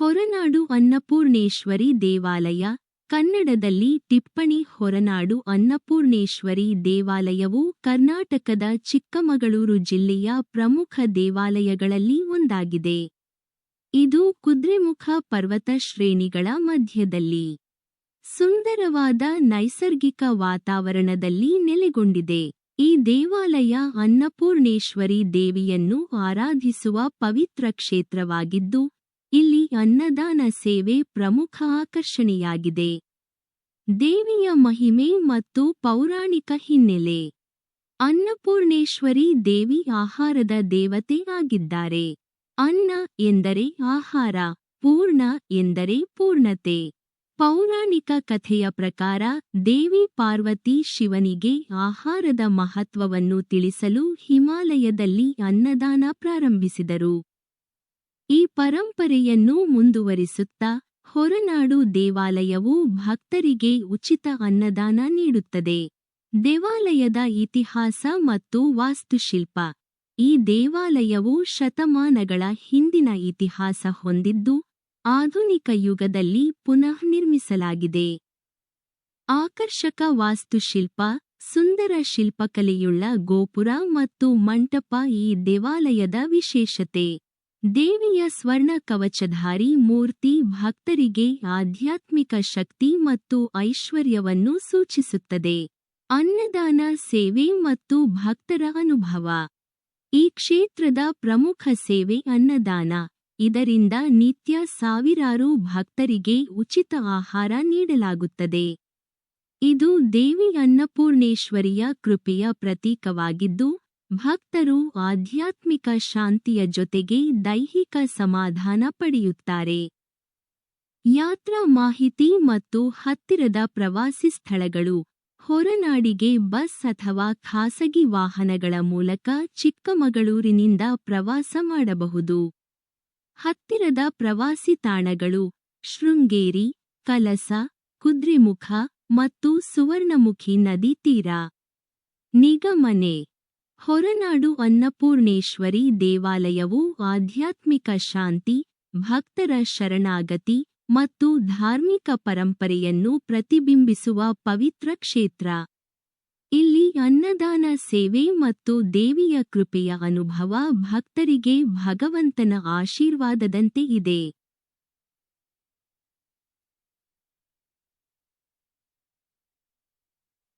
ಹೊರನಾಡು ಅನ್ನಪೂರ್ಣೇಶ್ವರಿ ದೇವಾಲಯ. ಕನ್ನಡದಲ್ಲಿ ಟಿಪ್ಪಣಿ ಹೊರನಾಡು ಅನ್ನಪೂರ್ಣೇಶ್ವರಿ ದೇವಾಲಯವು ಕರ್ನಾಟಕದ ಚಿಕ್ಕಮಗಳೂರು ಜಿಲ್ಲೆಯ ಪ್ರಮುಖ ದೇವಾಲಯಗಳಲ್ಲಿ ಒಂದಾಗಿದೆ. ಇದು ಕುದ್ರೆಮುಖ ಪರ್ವತ ಶ್ರೇಣಿಗಳ ಮಧ್ಯದಲ್ಲಿ ಸುಂದರವಾದ ನೈಸರ್ಗಿಕ ವಾತಾವರಣದಲ್ಲಿ ನೆಲೆಗೊಂಡಿದೆ. ಈ ದೇವಾಲಯ ಅನ್ನಪೂರ್ಣೇಶ್ವರಿ ದೇವಿಯನ್ನು ಆರಾಧಿಸುವ ಪವಿತ್ರ ಕ್ಷೇತ್ರವಾಗಿದ್ದು ಇಲ್ಲಿ ಅನ್ನದಾನ ಸೇವೆ ಪ್ರಮುಖ ಆಕರ್ಷಣೆಯಾಗಿದೆ. ದೇವಿಯ ಮಹಿಮೆ ಮತ್ತು ಪೌರಾಣಿಕ ಹಿನ್ನೆಲೆ. ಅನ್ನಪೂರ್ಣೇಶ್ವರಿ ದೇವಿ ಆಹಾರದ ದೇವತೆ ಆಗಿದ್ದಾರೆ. ಅನ್ನ ಎಂದರೆ ಆಹಾರ, ಪೂರ್ಣ ಎಂದರೆ ಪೂರ್ಣತೆ. ಪೌರಾಣಿಕ ಕಥೆಯ ಪ್ರಕಾರ ದೇವಿ ಪಾರ್ವತಿ ಶಿವನಿಗೆ ಆಹಾರದ ಮಹತ್ವವನ್ನು ತಿಳಿಸಲು ಹಿಮಾಲಯದಲ್ಲಿ ಅನ್ನದಾನ ಪ್ರಾರಂಭಿಸಿದರು. ಈ ಪರಂಪರೆಯನ್ನು ಮುಂದುವರಿಸುತ್ತಾ ಹೊರನಾಡು ದೇವಾಲಯವು ಭಕ್ತರಿಗೆ ಉಚಿತ ಅನ್ನದಾನ ನೀಡುತ್ತದೆ. ದೇವಾಲಯದ ಇತಿಹಾಸ ಮತ್ತು ವಾಸ್ತುಶಿಲ್ಪ. ಈ ದೇವಾಲಯವು ಶತಮಾನಗಳ ಹಿಂದಿನ ಇತಿಹಾಸ ಹೊಂದಿದ್ದು, ಆಧುನಿಕ ಯುಗದಲ್ಲಿ ಪುನಃ ನಿರ್ಮಿಸಲಾಗಿದೆ. ಆಕರ್ಷಕ ವಾಸ್ತುಶಿಲ್ಪ, ಸುಂದರ ಶಿಲ್ಪಕಲೆಯುಳ್ಳ ಗೋಪುರ ಮತ್ತು ಮಂಟಪ ಈ ದೇವಾಲಯದ ವಿಶೇಷತೆ. ದೇವಿಯ ಸ್ವರ್ಣ ಕವಚಧಾರಿ ಮೂರ್ತಿ ಭಕ್ತರಿಗೆ ಆಧ್ಯಾತ್ಮಿಕ ಶಕ್ತಿ ಮತ್ತು ಐಶ್ವರ್ಯವನ್ನು ಸೂಚಿಸುತ್ತದೆ. ಅನ್ನದಾನ, ಸೇವೆ ಮತ್ತು ಭಕ್ತರ ಅನುಭವ. ಈ ಕ್ಷೇತ್ರದ ಪ್ರಮುಖ ಸೇವೆ ಅನ್ನದಾನ. ಇದರಿಂದ ನಿತ್ಯ ಸಾವಿರಾರು ಭಕ್ತರಿಗೆ ಉಚಿತ ಆಹಾರ ನೀಡಲಾಗುತ್ತದೆ. ಇದು ದೇವಿ ಅನ್ನಪೂರ್ಣೇಶ್ವರಿಯ ಕೃಪೆಯ ಪ್ರತೀಕವಾಗಿದ್ದು ಭಕ್ತರು ಆಧ್ಯಾತ್ಮಿಕ ಶಾಂತಿಯ ಜೊತೆಗೆ ದೈಹಿಕ ಸಮಾಧಾನ ಪಡೆಯುತ್ತಾರೆ. ಯಾತ್ರಾ ಮಾಹಿತಿ ಮತ್ತು ಹತ್ತಿರದ ಪ್ರವಾಸಿ ಸ್ಥಳಗಳು, ಹೊರನಾಡಿಗೆ ಬಸ್ ಅಥವಾ ಖಾಸಗಿ ವಾಹನಗಳ ಮೂಲಕ ಚಿಕ್ಕಮಗಳೂರಿನಿಂದ ಪ್ರವಾಸ ಮಾಡಬಹುದು. ಹತ್ತಿರದ ಪ್ರವಾಸಿ ತಾಣಗಳು, ಶೃಂಗೇರಿ, ಕಲಸ, ಕುದ್ರಿಮುಖ ಮತ್ತು ಸುವರ್ಣಮುಖಿ ನದಿ ತೀರ. ನಿಗಮನೆ ಹೊರನಾಡು ಅನ್ನಪೂರ್ಣೇಶ್ವರಿ ದೇವಾಲಯವು ಆಧ್ಯಾತ್ಮಿಕ ಶಾಂತಿ, ಭಕ್ತರ ಶರಣಾಗತಿ ಮತ್ತು ಧಾರ್ಮಿಕ ಪರಂಪರೆಯನ್ನು ಪ್ರತಿಬಿಂಬಿಸುವ ಪವಿತ್ರ ಕ್ಷೇತ್ರ. ಇಲ್ಲಿ ಅನ್ನದಾನ ಸೇವೆ ಮತ್ತು ದೇವಿಯ ಕೃಪೆಯ ಅನುಭವ ಭಕ್ತರಿಗೆ ಭಗವಂತನ ಆಶೀರ್ವಾದದಂತೆ ಇದೆ.